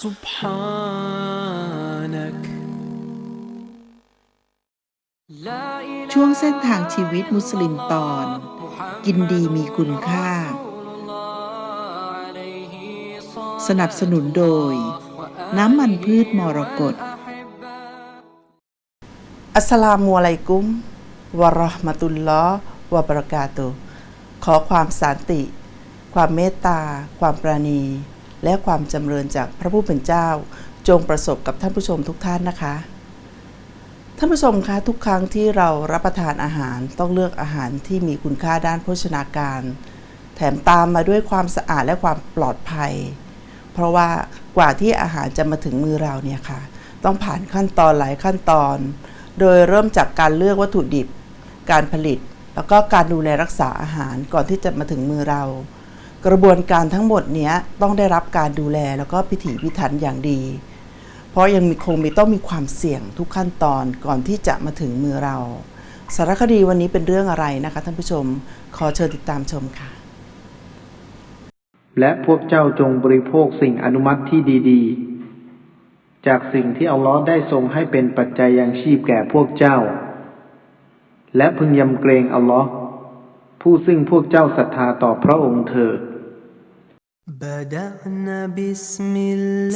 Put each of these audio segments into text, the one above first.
سبحانك ช่วงเส้นทางชีวิตมุสลิมตอน กินดีมีคุณค่า สนับสนุนโดย น้ำมันพืชมรกต อัสสลามุอะลัยกุม วะเราะห์มะตุลลอฮ์วะบะเราะกาตุฮ์ขอความสันติ ความเมตตา ความปราณี และความจำเริญจากพระผู้เป็นเจ้า จงประสบกับท่านผู้ชมทุกท่านนะคะ ท่านผู้ชมคะทุกครั้งที่เรารับประทานอาหารต้องเลือกอาหารที่มีคุณค่าด้านโภชนาการ แถมตามมาด้วยความสะอาดและความปลอดภัย เพราะว่ากว่าที่อาหารจะมาถึงมือเราเนี่ยค่ะ ต้องผ่านขั้นตอนหลายขั้นตอน โดยเริ่มจากการเลือกวัตถุดิบ การผลิต แล้วก็การดูแลรักษาอาหารก่อนที่จะมาถึงมือเรา กระบวนการทั้งหมดนี้ต้องได้รับการดูแลแล้วก็พิถีพิถันอย่างดี เพราะยังมีคงมีต้องมีความเสี่ยงทุกขั้นตอนก่อนที่จะมาถึงมือเรา สารคดีวันนี้เป็นเรื่องอะไรนะคะท่านผู้ชม ขอเชิญติดตามชมค่ะ และพวกเจ้าจงบริโภคสิ่งอนุมัติที่ดีๆ จากสิ่งที่อัลลอฮ์ได้ทรงให้เป็นปัจจัยยังชีพแก่พวกเจ้า และพึงยำเกรงอัลลอฮ์ผู้ซึ่งพวกเจ้าศรัทธาต่อพระองค์เถิด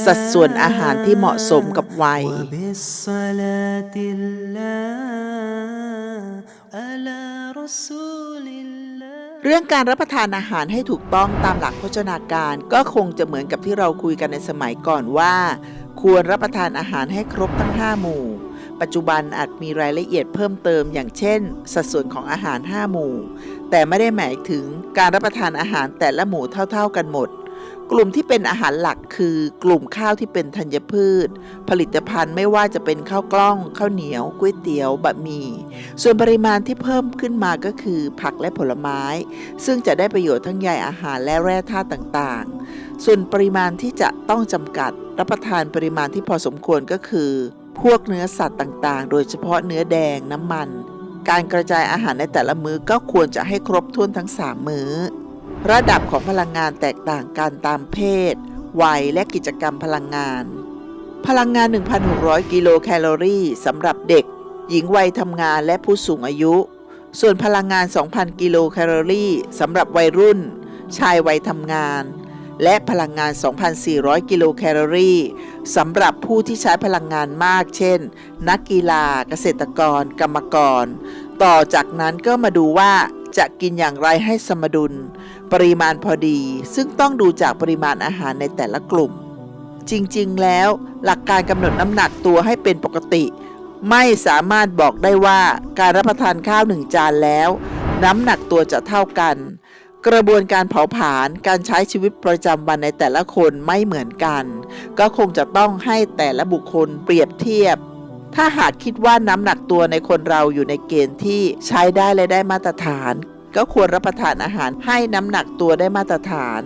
สัดส่วนอาหารที่เหมาะสมกับวัย เรื่องการรับประทานอาหารให้ถูกต้องตามหลักโภชนาการ ก็คงจะเหมือนกับที่เราคุยกันในสมัยก่อนว่า ควรรับประทานอาหารให้ครบทั้ง 5 หมู่ ปัจจุบันอาจมีรายละเอียดเพิ่มเติมอย่างเช่น สัดส่วนของอาหาร 5 หมู่ แต่ไม่ได้หมายถึงการรับประทานอาหารแต่ละหมู่เท่า ๆกันหมด กลุ่มที่เป็นอาหารหลักคือกลุ่มข้าวที่เป็นธัญพืช ผลิตภัณฑ์ไม่ว่าจะเป็นข้าวกล้องข้าวเหนียวก๋วยเตี๋ยวบะหมี่ส่วนปริมาณที่เพิ่มขึ้นมาก็คือผักและผลไม้ ซึ่งจะได้ประโยชน์ทั้งใยอาหารและแร่ธาตุต่างๆ ส่วนปริมาณที่จะต้องจำกัดรับประทานปริมาณที่พอสมควรก็คือ พวกเนื้อสัตว์ต่างๆ โดยเฉพาะเนื้อแดงน้ำมัน การกระจายอาหารในแต่ละมื้อก็ควรจะให้ครบถ้วนทั้ง 3 มื้อ ระดับของพลังงานแตกต่างกันตามเพศ วัย และกิจกรรมพลังงาน พลังงาน 1,600 กิโลแคลอรี่สำหรับเด็ก หญิงวัยทำงานและผู้สูงอายุ ส่วนพลังงาน 2,000 กิโลแคลอรี่สำหรับวัยรุ่น ชายวัยทำงาน และพลังงาน 2,400 กิโลแคลอรี่สำหรับผู้ที่ใช้พลังงานมาก เช่น นักกีฬาเกษตรกร กรรมกร ต่อจากนั้นก็มาดูว่าจะกินอย่างไรให้สมดุล ปริมาณพอดี ซึ่งต้องดูจากปริมาณอาหารในแต่ละกลุ่ม จริงๆ แล้วหลักการกำหนดน้ำหนักตัวให้เป็นปกติ ไม่สามารถบอกได้ว่าการรับประทานข้าวหนึ่งจานแล้ว น้ำหนักตัวจะเท่ากัน กระบวนการเผาผลาญการใช้ชีวิตประจำวันในแต่ละคนไม่เหมือนกัน ก็คงจะต้องให้แต่ละบุคคลเปรียบเทียบ ถ้าหากคิดว่าน้ำหนักตัวในคนเราอยู่ในเกณฑ์ที่ใช้ได้และได้มาตรฐาน ก็ควรรับประทานอาหารให้น้ำหนักตัวได้มาตรฐาน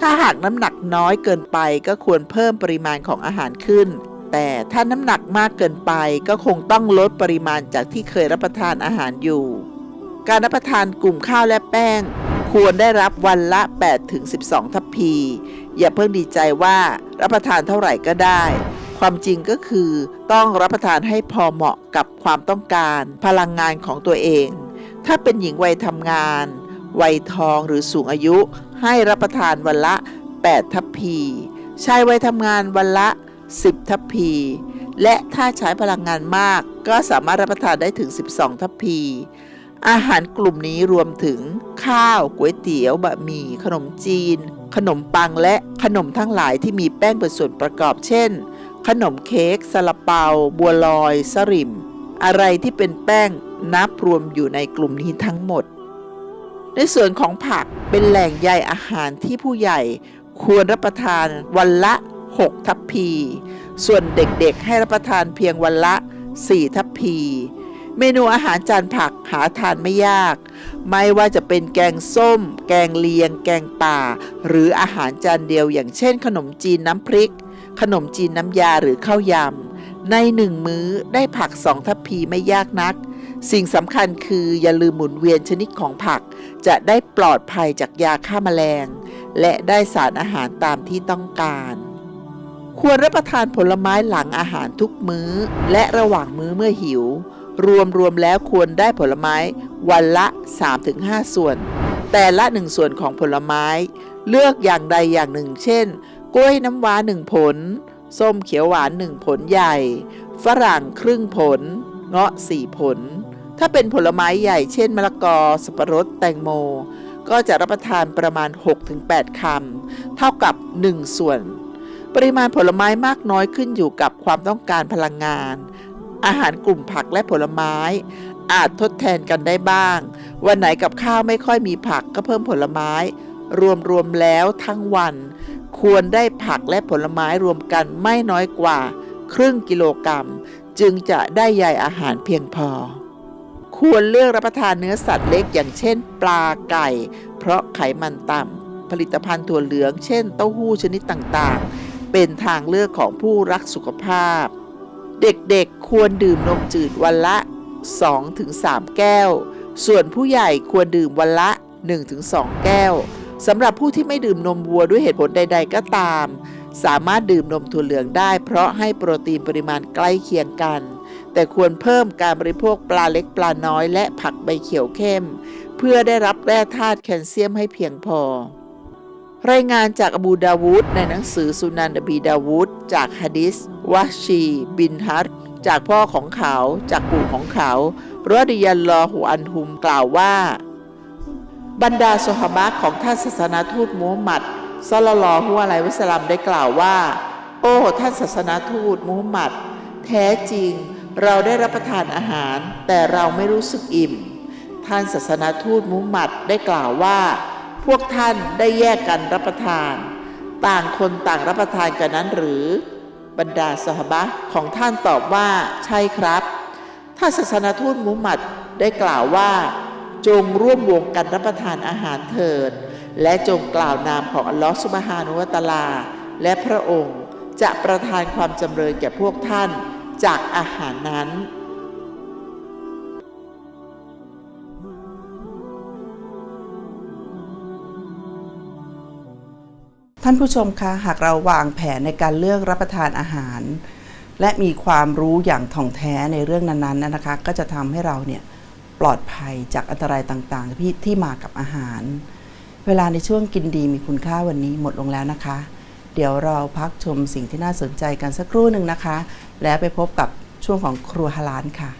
ถ้าหากน้ำหนักน้อยเกินไป ก็ควรเพิ่มปริมาณของอาหารขึ้นแต่ถ้าน้ำหนักมากเกินไปก็คงต้องลดปริมาณจากที่เคยรับประทานอาหารอยู่ การรับประทานกลุ่มข้าวและแป้ง ควรได้รับวันละ 8-12 ทัพพี อย่าเพิ่งดีใจว่ารับประทานเท่าไหร่ก็ได้ ความจริงก็คือต้องรับประทานให้พอเหมาะกับความต้องการ พลังงานของตัวเอง ถ้าเป็นหญิงวัยทำงาน วัยทองหรือสูงอายุ ให้รับประทานวันละ 8 ทัพพีชายวัยทำงานวันละ 10 ทัพพี และถ้าใช้พลังงานมากก็สามารถรับประทานได้ถึง 12 ทัพพี อาหารกลุ่มนี้รวมถึง ข้าว ก๋วยเตี๋ยว บะหมี่ ขนมจีน ขนมปังและขนมทั้งหลายที่มีแป้งเป็นส่วนประกอบ เช่น ขนมเค้กซาลาเปา บัวลอย สริม อะไรที่เป็นแป้งนับรวมอยู่ในกลุ่มนี้ทั้งหมด ในส่วนของผักเป็นแหล่งใยอาหารที่ผู้ใหญ่ควรรับประทานวันละ 6 ทัพพี ส่วนเด็กๆให้รับประทานเพียงวันละ 4 ทัพพี เมนูอาหารจานผักหาทานไม่ยาก ไม่ว่าจะเป็นแกงส้ม แกงเลียง แกงป่า หรืออาหารจานเดียว อย่างเช่น ขนมจีนน้ำพริก ขนมจีนน้ำยาหรือข้าวยำ ในหนึ่งมื้อได้ผักสองทัพพีไม่ยากนัก สิ่งสำคัญคืออย่าลืมหมุนเวียนชนิดของผัก จะได้ปลอดภัยจากยาฆ่าแมลง และได้สารอาหารตามที่ต้องการควรรับประทานผลไม้หลังอาหารทุกมื้อ และระหว่างมื้อเมื่อหิว รวมรวมแล้วควรได้ผลไม้วันละ 3-5 ส่วน แต่ละหนึ่งส่วนของผลไม้ เลือกอย่างใดอย่างหนึ่ง เช่น กล้วยน้ำว้าหนึ่งผล ส้มเขียวหวานหนึ่งผลใหญ่ ฝรั่งครึ่งผล เงาะสี่ผล ถ้าเป็นผลไม้ใหญ่เช่น มะละกอ สับปะรด แตงโม ก็จะรับประทานประมาณ 6-8 คำ เท่ากับ 1 ส่วนปริมาณผลไม้มากน้อยขึ้นอยู่กับความต้องการพลังงาน อาหารกลุ่มผักและผลไม้ อาจทดแทนกันได้บ้าง วันไหนกับข้าวไม่ค่อยมีผักก็เพิ่มผลไม้ รวมๆแล้วทั้งวัน ควรได้ผักและผลไม้รวมกันไม่น้อยกว่า ครึ่งกิโลกรัม จึงจะได้ใยอาหารเพียงพอ ควรเลือกรับประทานเนื้อสัตว์เล็กอย่างเช่น ปลาไก่ เพราะไขมันต่ำผลิตภัณฑ์ถั่วเหลือง เช่นเต้าหู้ชนิดต่างๆ เป็นทางเลือกของผู้รักสุขภาพ เด็กๆควรดื่มนมจืดวันละ 2-3 แก้ว ส่วนผู้ใหญ่ควรดื่มวันละ 1-2 แก้วสำหรับผู้ที่ไม่ดื่มนมวัวด้วยเหตุผลใด ๆ ก็ตาม สามารถดื่มนมถั่วเหลืองได้ เพราะให้โปรตีนปริมาณใกล้เคียงกัน แต่ควรเพิ่มการบริโภคปลาเล็กปลาน้อยและผักใบเขียวเข้ม เพื่อได้รับแร่ธาตุแคลเซียมให้เพียงพอ รายงานจากอบูดาวูดในหนังสือสุนันดบีดาวูด จากฮะดิษวะชี บินฮัตจากพ่อของเขา จากปู่ของเขารอดิยันลอหูอันฮุมกล่าวว่า บรรดาสหบะของท่านศาสนาทูตมูฮัมหมัดซอลลัลลอฮุอะลัยฮิวะสลลัมได้กล่าวว่า โอ้ท่านศาสนาทูตมูฮัมหมัด แท้จริงเราได้รับประทานอาหาร แต่เราไม่รู้สึกอิ่ม ท่านศาสนาทูตมูฮัมหมัดได้กล่าวว่า พวกท่านได้แยกกันรับประทาน ต่างคนต่างรับประทานกันนั้นหรือ บรรดาสหบะของท่านตอบว่าใช่ครับท่านศาสนาทูตมุฮัมมัดได้กล่าวว่า จงร่วมวงกันรับประทานอาหารเถิด และจงกล่าวนามของอัลลอฮฺสุบฮานุวตาลา และพระองค์จะประทานความจำเริญแก่พวกท่านจากอาหารนั้น ท่านผู้ชมคะหากเราวางแผนในการเลือกรับประทานอาหาร และมีความรู้อย่างถ่องแท้ในเรื่องนั้นๆนะคะ ก็จะทำให้เราเนี่ยปลอดภัยจากอันตรายต่างๆที่ที่มากับอาหาร เวลาในช่วงกินดีมีคุณค่าวันนี้หมดลงแล้วนะคะ เดี๋ยวเราพักชมสิ่งที่น่าสนใจกันสักครู่หนึ่งนะคะ แล้วไปพบกับช่วงของครัวฮาลานค่ะ